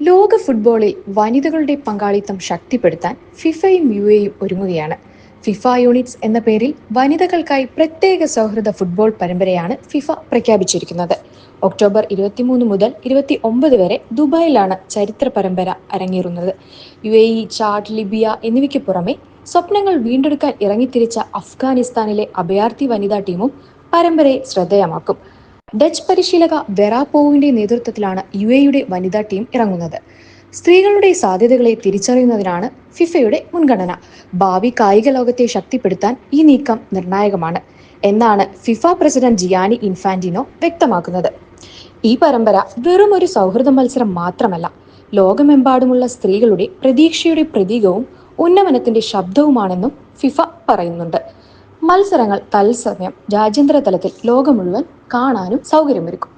ലോക ഫുട്ബോളിൽ വനിതകളുടെ പങ്കാളിത്തം ശക്തിപ്പെടുത്താൻ ഫിഫയും യു എയും ഒരുങ്ങുകയാണ്. ഫിഫ യൂണിറ്റ്സ് എന്ന പേരിൽ വനിതകൾക്കായി പ്രത്യേക സൗഹൃദ ഫുട്ബോൾ പരമ്പരയാണ് ഫിഫ പ്രഖ്യാപിച്ചിരിക്കുന്നത്. ഒക്ടോബർ ഇരുപത്തിമൂന്ന് മുതൽ ഇരുപത്തി ഒമ്പത് വരെ ദുബായിലാണ് ചരിത്ര പരമ്പര അരങ്ങേറുന്നത്. U A E Chad Libya എന്നിവയ്ക്ക് പുറമെ സ്വപ്നങ്ങൾ വീണ്ടെടുക്കാൻ ഇറങ്ങിത്തിരിച്ച അഫ്ഗാനിസ്ഥാനിലെ അഭയാർത്ഥി വനിതാ ടീമും പരമ്പരയെ ശ്രദ്ധേയമാക്കും. ഡച്ച് പരിശീലക വെറാപ്പോവിന്റെ നേതൃത്വത്തിലാണ് യു എയുടെ വനിതാ ടീം ഇറങ്ങുന്നത്. സ്ത്രീകളുടെ സാധ്യതകളെ തിരിച്ചറിയുന്നതിനാണ് ഫിഫയുടെ മുൻഗണന. ഭാവി കായിക ലോകത്തെ ശക്തിപ്പെടുത്താൻ ഈ നീക്കം നിർണായകമാണ്. എന്നാണ് ഫിഫ പ്രസിഡന്റ് ജിയാനി ഇൻഫാന്റിനോ വ്യക്തമാക്കുന്നത്. ഈ പരമ്പര വെറും ഒരു സൗഹൃദ മത്സരം മാത്രമല്ല ലോകമെമ്പാടുമുള്ള സ്ത്രീകളുടെ പ്രതീക്ഷയുടെ പ്രതീകവും ഉന്നമനത്തിന്റെ ശബ്ദവുമാണെന്നും ഫിഫ പറയുന്നുണ്ട്. മത്സരങ്ങൾ തത്സമയം രാജ്യാന്തര തലത്തിൽ ലോകം മുഴുവൻ കാണാനും സൗകര്യമൊരുക്കും.